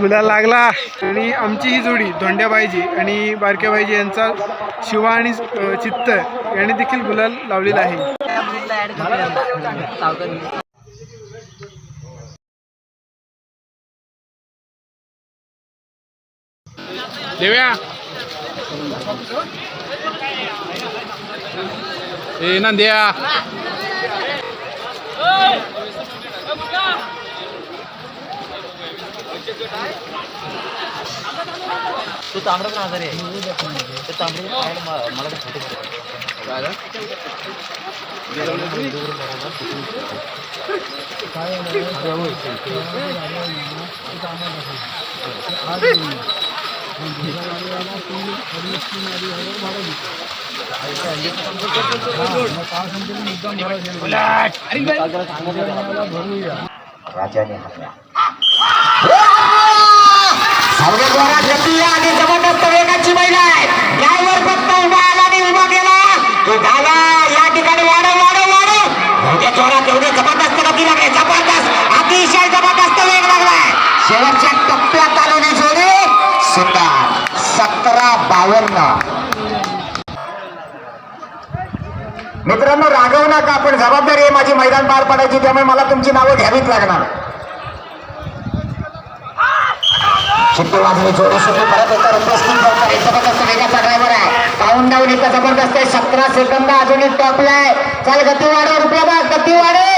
गुलाल लागला. आणि आमची ही जोडी धोंड्याबाईजी आणि बारक्याबाईजी यांचा शिवा आणि चित्त यांनी देखील गुलाल लावलेला आहे. देव्या. ए नंद्या. तू तांबडा पण आजारी आहे. ते तांबडं मला खाते राजाने हाकला. सर्वद्वारा गती आणि जबरदस्त वेगाची महिला आहे. ड्रायव्हर फक्त उभा आला आणि उभा गेला. तो झाला. या ठिकाणी वाढव वाढव वाढव. एवढ्या जोरात एवढे जबरदस्त गती लागली. जबरदस्त अतिशय जबरदस्त वेग लागलाय. शेवटच्या टप्प्यात आलेली जोडी. सुंदर सतरा बावन्न. मित्रांनो रागवू नका. पण जबाबदारी आहे. माझी मैदान पार पडायची त्यामुळे मला तुमची नावं घ्यावीच लागणार. शिट्टी वाजली जोडी सुट्टी परत येतं रस्ती करतात जबरदस्त वेगाचा ड्रायव्हर आहे पाऊन डाऊन इथं जबरदस्त आहे सतरा सेकंद अजून एक टॉपला आहे चल गती वाढव रुपया बघ गती वाढव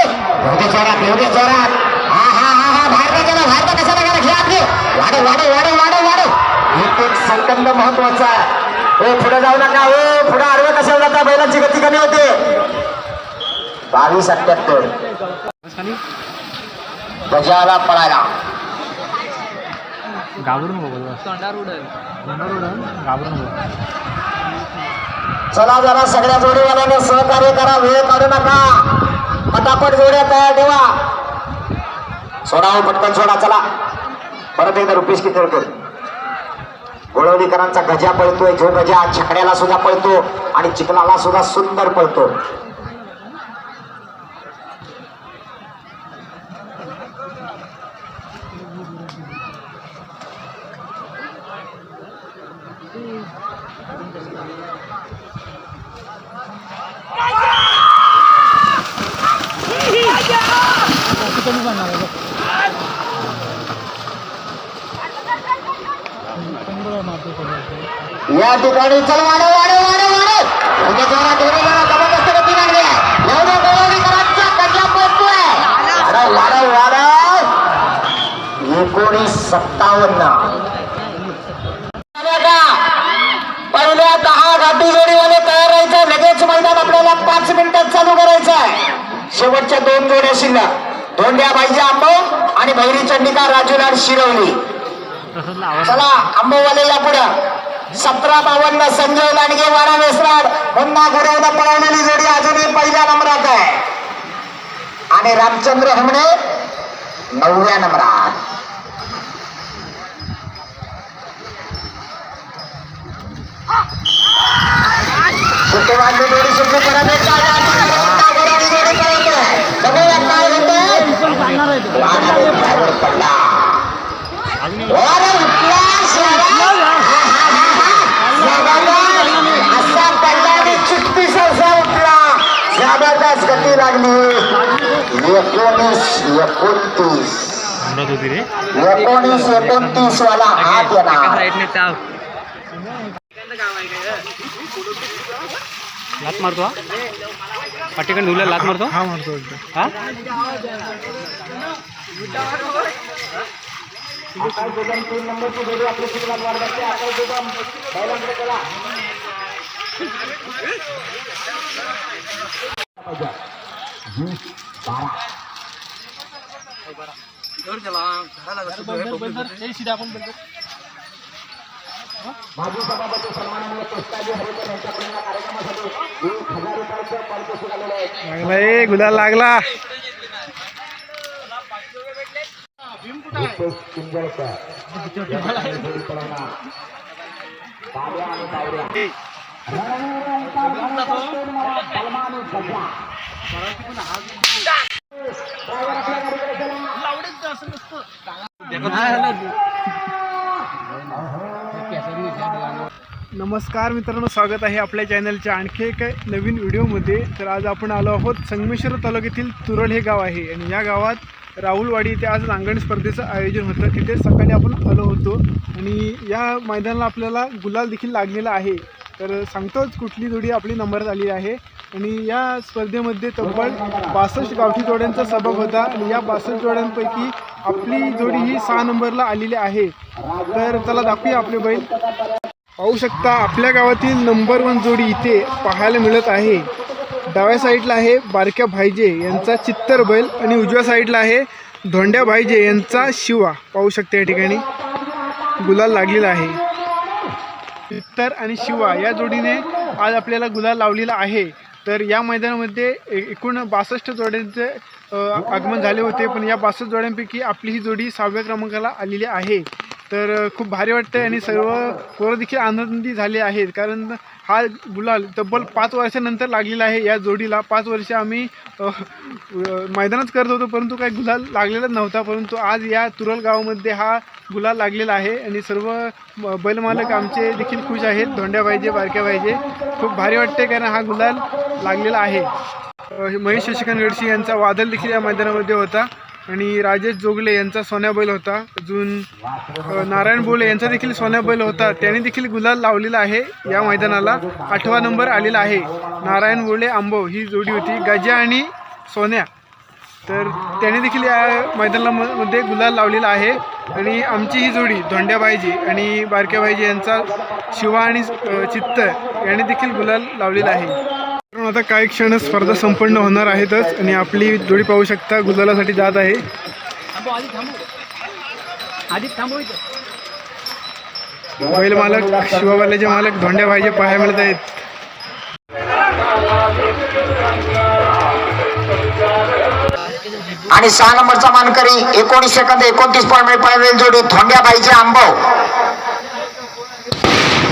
एवढे जोरात एवढे जोरात हा हा हा हा बाहेर नाही गेला बाहेर कसा लागला खेळात घे वाढव वाढव वाढव वाढव वाढव एक एक सेकंद महत्त्वाचा आहे ओ पुढे जाऊ नका ओ पुढे आडवे कशाला जाता बैलांची गती कमी होते बावीस अठ्याहत्तर गजाला पळायला घाबरून घाबरून चला जरा सगळ्या जोडीवाल्यांनी सहकार्य करा वेळ काढू नका. पटापट जोड्या तयार ठेवा. सोडा हो पटकन सोडा चला. परत एकदा रुपीस किती कर गोळवलीकरांचा गजा पळतोय जो गजा छकड्याला सुद्धा पळतो आणि चिखलाला सुद्धा सुंदर पळतो. या ठिकाणी चल वाढव वाढव वाढव दोन्ही जबरदस्त गती लागली आहे एवढ्या वाढव वाढव एकोणीस सत्तावन्न. पहिल्या दहा गाठी जोडीवाले तयार राहायचं. लगेच मैदान आपल्याला पाच मिनिटात चालू करायचं आहे शेवटच्या दोन जोड्या शिल्लक. धोंड्या बाईजी आंबव आणि भैरी चंडिका राजूलाल शिरवली चला आंबोवाले या पुढे. सतरा बावन्न संजय लांडगे वाडा वेसराड मुन्ना गुरवला पळवलेली जोडी अजूनही पहिल्या नंबरात आहे. आणि रामचंद्र हमणे नवव्या नंबरात. सुट्टी वाजली जोडी सुट्टी परत उठला शिवा. जबरदस्त. गती लागली एकोणीस एकोणतीस एकोणीस एकोणतीस वाला हात येणार लात मारतो पाठीकडे धुल्या लात मारतो हा एकदा. हा माजी सभापती सन्माननीय कृष्णाजी हरिकर यांच्याकडून या कार्यक्रमासाठी एक हजार रुपयाचं पारितोषिक आलेलं आहे लागला ए गुलाल लागला नमस्कार मित्रांनो स्वागत आहे आपल्या चॅनलच्या आणखी एक नवीन व्हिडिओमध्ये. तर आज आपण आलो आहोत संगमेश्वर तालुक्यातील तुरळ हे गाव आहे. आणि या गावात राहुलवाडी इथे आज नांगण स्पर्धेचं आयोजन होतं. तिथे सकाळी आपण आलो होतो. आणि या मैदानाला आपल्याला गुलाल देखील लागलेला आहे. तर सांगतोच कुठली जोडी आपली नंबर आली आहे. आणि या स्पर्धेमध्ये तब्बल बासष्ट गावठी जोड्यांचा सहभाग होता. आणि या बासष्ट जोड्यांपैकी आपली जोडी ही सहा नंबरला आलेली आहे. तर चला दाखवूया आपले बैल. पाहू शकता आपल्या गावातील नंबर वन जोडी इथे पाहायला मिळत आहे. डाव्या साईडला आहे बारक्या भाईजे यांचा चित्तर बैल आणि उजव्या साईडला आहे धोंड्या भाईजे यांचा शिवा. पाहू शकता या ठिकाणी. गुलाल लागलेला आहे. चित्तर आणि शिवा या जोडीने आज आपल्याला गुलाल लावलेला आहे. तर या मैदानामध्ये एकूण बासष्ट जोड्यांचे आगमन झाले होते. पण या बासष्ट जोड्यांपैकी आपली ही जोडी सहाव्या क्रमांकाला आलेली आहे. तर खूप भारी वाटतं आणि सर्व पोरं देखील आनंदी झाले आहेत. कारण हा गुलाल तब्बल पाच वर्षानंतर लागलेला आहे या जोडीला. पाच वर्ष आम्ही मैदानात करत होतो परंतु काही गुलाल लागलेलाच नव्हता. परंतु आज या तुरल गावामध्ये हा गुलाल लागलेला आहे आणि सर्व बैलमालक आमचे देखील खुश आहेत. धोंड्या पाहिजे बारक्या पाहिजे खूप भारी वाटते कारण हा गुलाल लागलेला आहे. महेश शशिकांत गडशी यांचा वादल देखील या मैदानामध्ये होता. आणि राजेश जोगले यांचा सोन्या बैल होता. अजून नारायण बोले यांचा देखील सोन्या बैल होता. त्याने देखील गुलाल लावलेला आहे या मैदानाला. आठवा नंबर आलेला आहे. नारायण बोले आंबो ही जोडी होती. गजा आणि सोन्या. तर त्याने देखील या मैदानामध्ये गुलाल लावलेला आहे. आणि आमची ही जोडी धोंड्या भाईजी आणि बारक्या भाईजी यांचा शिवा आणि चित्त याने देखील गुलाल लावलेला आहे. आता काही क्षण स्पर्धा संपन्न होणार आहेतच आणि आपली जोडी पाहू शकता गुजरालासाठी जात आहे. बैल मालक शिवाबाल्याचे मालक धोंड्या भाईचे पाहायला मिळत आहेत. आणि सहा नंबरचा मानकरी एकोणीस सेकंद एकोणतीस पॉईंट पाहिजे जोडी धोंड्या बाईचे आंबव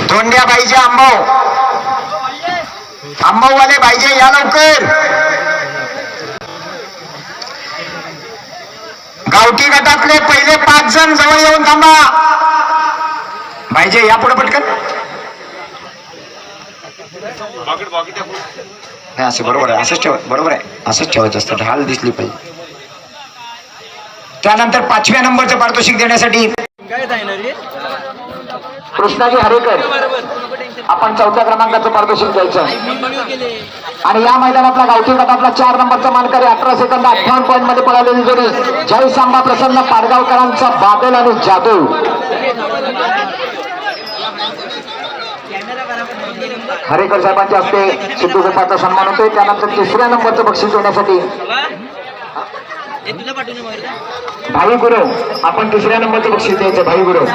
धोंड्या बाईचे आंबव आंबववाले बाईजे या लवकर. गावठी गटातले पहिले पाच जण जवळ येऊन थांबा. बाईजे या पुढे पटकन. नाही असं बरोबर आहे असंच ठेव बरोबर आहे. असंच ठेवायचं असतं ढाल दिसली पाहिजे. त्यानंतर पाचव्या नंबरचं पारितोषिक देण्यासाठी कृष्णाजी हरेकर. आपण चौथ्या क्रमांकाचं पारितोषिक द्यायचं आणि या मैदानातला गावठी गटातला चार नंबरचा मानकरी अठरा सेकंद अठ्ठावन्न पॉईंटमध्ये पळालेली जोडी जय सांबा प्रसन्न पाडगावकरांचा बादल आणि जादू. हरेकर साहेबांच्या हस्ते सिद्धू गोपाचा सन्मान होतोय. त्यानंतर तिसऱ्या नंबरचं बक्षीस देण्यासाठी भाई गुरु आपण तिसऱ्या नंबरचं बक्षीस द्यायचं भाई गुरु.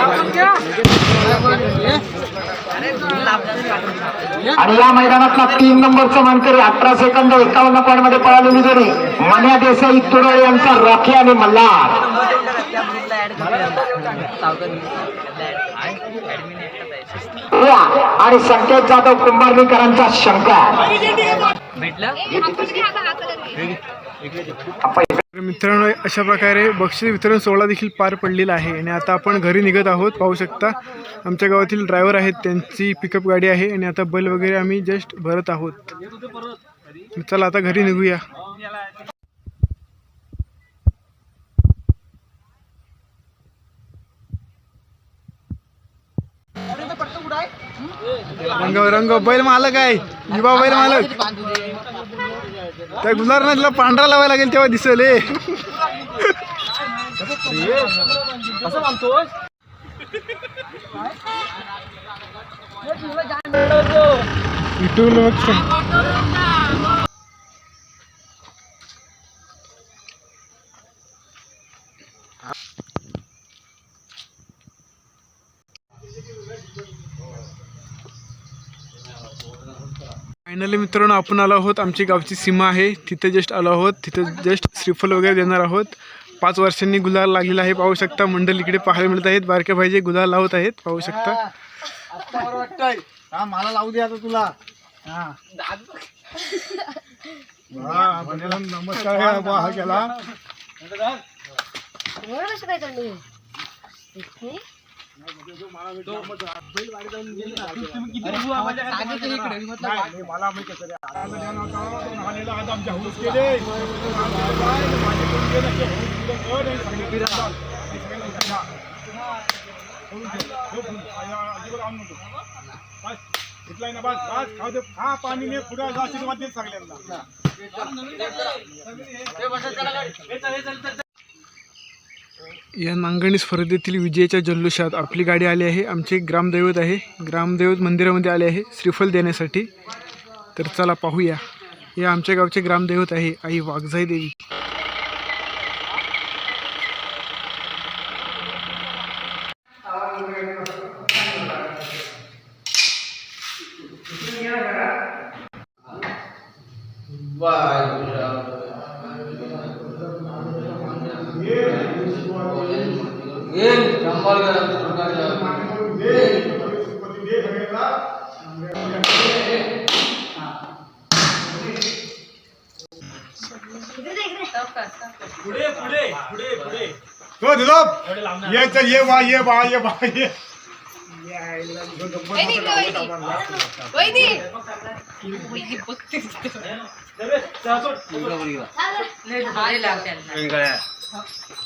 आणि या मैदानातला तीन नंबरचा मानकरी अठरा सेकंद एकावन्न पॉईंटमध्ये पळालेली जोडी मन्या देसाई तुरळ यांचा रॉकी आणि मल्हार आणि संकेत जाधव कुंभारनीकरांचा शंकर भेटलं तर मित्रांनो अशा प्रकारे बक्षीस वितरण सोहळा देखील पार पडलेला आहे आणि आता आपण घरी निघत आहोत. पाहू शकता आमच्या गावातील ड्रायव्हर आहेत त्यांची पिकअप गाडी आहे आणि आता बैल वगैरे आम्ही जस्ट भरत आहोत. चला आता घरी निघूया. रंग रंग बैल मालक आहे. युवा बैल मालक. त्या गुलार नदीला पांढरा लावायला लागेल तेव्हा दिसेल. विठ्ठल फायनली मित्रांनो आपण आलो आहोत. आमची गावची सीमा आहे. तिथे जस्ट आलो आहोत. तिथे जस्ट श्रीफल वगैरे देणार आहोत. पाच वर्षांनी गुलाल लागलेला आहे पाहू शकता. मंडळ इकडे पाहायला मिळत आहेत. बारक्या भाईजे गुलाल लावत आहेत पाहू शकता. मला लावू दे आता तुला. नमस्कार हा केला. मला माहिती पुढं घेतलाय ना बस बस खाऊ दे खा पाणी ने पुढे आशीर्वाद देत सगळ्यांना या नांगणी स्पर्धेतील विजयाच्या जल्लोषात आपली गाडी आली आहे. आमचे ग्रामदैवत आहे. ग्रामदैवत मंदिरामध्ये आले आहे. श्रीफल देण्यासाठी. तर चला पाहूया. हे आमच्या गावचे ग्रामदैवत आहे आई वाघजाई देवी. हो दिलोप ये चल ये बा ये बा ये बा ये शिव बाजूचं बटन दाबा नाही। सिंगल आता नाही। ह्याला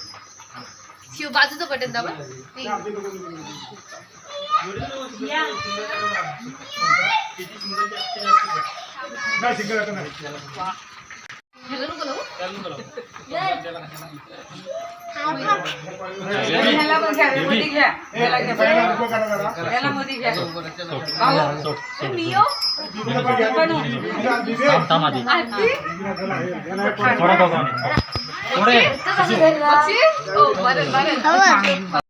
ए, मियो? दिदी, आरती? थोडा बघा बक्षी? हो, बरं, बरं.